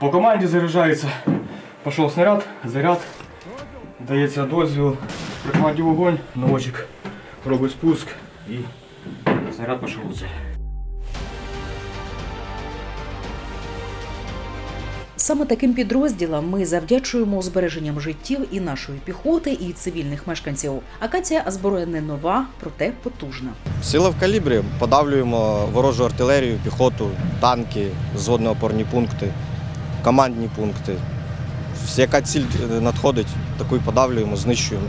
По команді заряджається. Пішов снаряд, заряд. Дається дозвіл. При команді вогонь, наводчик робить спуск і снаряд пішов у. Саме таким підрозділам ми завдячуємо збереженням життів і нашої піхоти, і цивільних мешканців. Акація озброєна не нова, проте потужна. Сила в калібрі подавлюємо ворожу артилерію, піхоту, танки, згодно-опорні пункти, командні пункти. Яка ціль е, надходить, таку і подавлюємо, знищуємо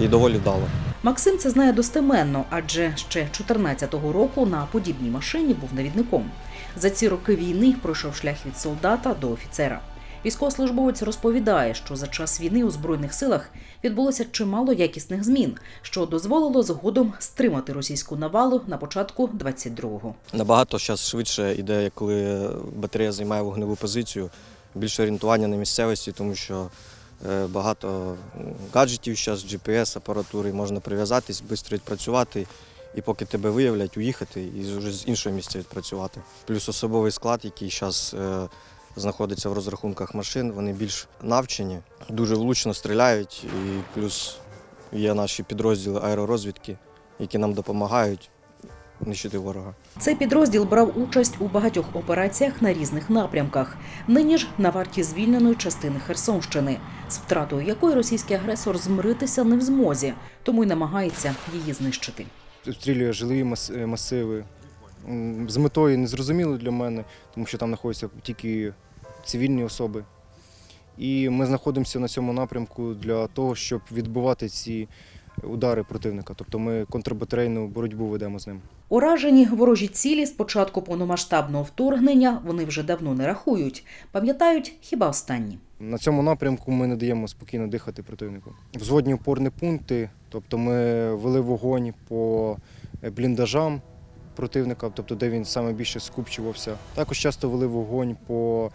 і доволі вдало. Максим це знає достеменно, адже ще 14-го року на подібній машині був навідником. За ці роки війни пройшов шлях від солдата до офіцера. Військовослужбовець розповідає, що за час війни у збройних силах відбулося чимало якісних змін, що дозволило згодом стримати російську навалу на початку 22-го. Набагато зараз швидше йде, коли батарея займає вогневу позицію, більше орієнтування на місцевості, тому що е, багато гаджетів зараз, GPS, апаратури, можна прив'язатись, швидко відпрацювати, і поки тебе виявлять, уїхати і вже з іншого місця відпрацювати. Плюс особовий склад, який зараз знаходиться в розрахунках машин, вони більш навчені, дуже влучно стріляють, і плюс є наші підрозділи аеророзвідки, які нам допомагають нищити ворога. Цей підрозділ брав участь у багатьох операціях на різних напрямках. Нині ж на варті звільненої частини Херсонщини, з втратою якої російський агресор змиритися не в змозі, тому й намагається її знищити. обстрілює жилі е, масиви. З метою незрозуміло для мене, тому що там знаходяться тільки цивільні особи. І ми знаходимося на цьому напрямку для того, щоб відбивати ці удари противника. Тобто ми контрбатарейну боротьбу ведемо з ним. Уражені ворожі цілі з початку повномасштабного вторгнення вони вже давно не рахують, пам'ятають хіба останні. На цьому напрямку ми не даємо спокійно дихати противнику. Взводні опорні пункти, тобто ми вели вогонь по бліндажам противника, тобто де він саме більше скупчувався. Також часто вели вогонь по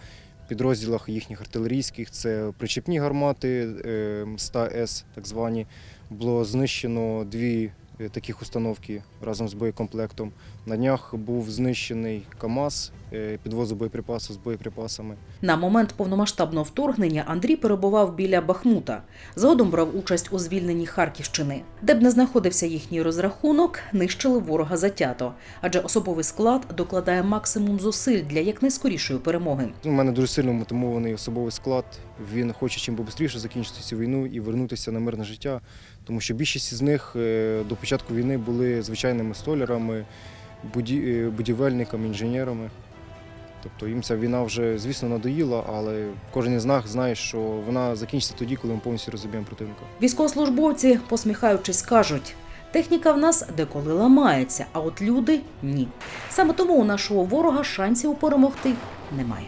підрозділах їхніх артилерійських, це причіпні гармати е, 100С, так звані. Було знищено дві е, таких установки разом з боєкомплектом. На днях був знищений КАМАЗ е, підвозу боєприпасів з боєприпасами. На момент повномасштабного вторгнення Андрій перебував біля Бахмута. Згодом брав участь у звільненні Харківщини, де б не знаходився їхній розрахунок, нищили ворога затято, адже особовий склад докладає максимум зусиль для якнайскорішої перемоги. У мене дуже сильно мотивований особовий склад. Він хоче чим швидше закінчити цю війну і вернутися на мирне життя, тому що більшість з них е, до початку війни були звичайними столярами, е, будівельниками, інженерами. Тобто їм ця війна вже, звісно, надоїла, але кожен із нас знає, що вона закінчиться тоді, коли ми повністю розіб'ємо противника. Військовослужбовці, посміхаючись, кажуть. Техніка в нас деколи ламається, а от люди ні. Саме тому у нашого ворога шансів перемогти немає.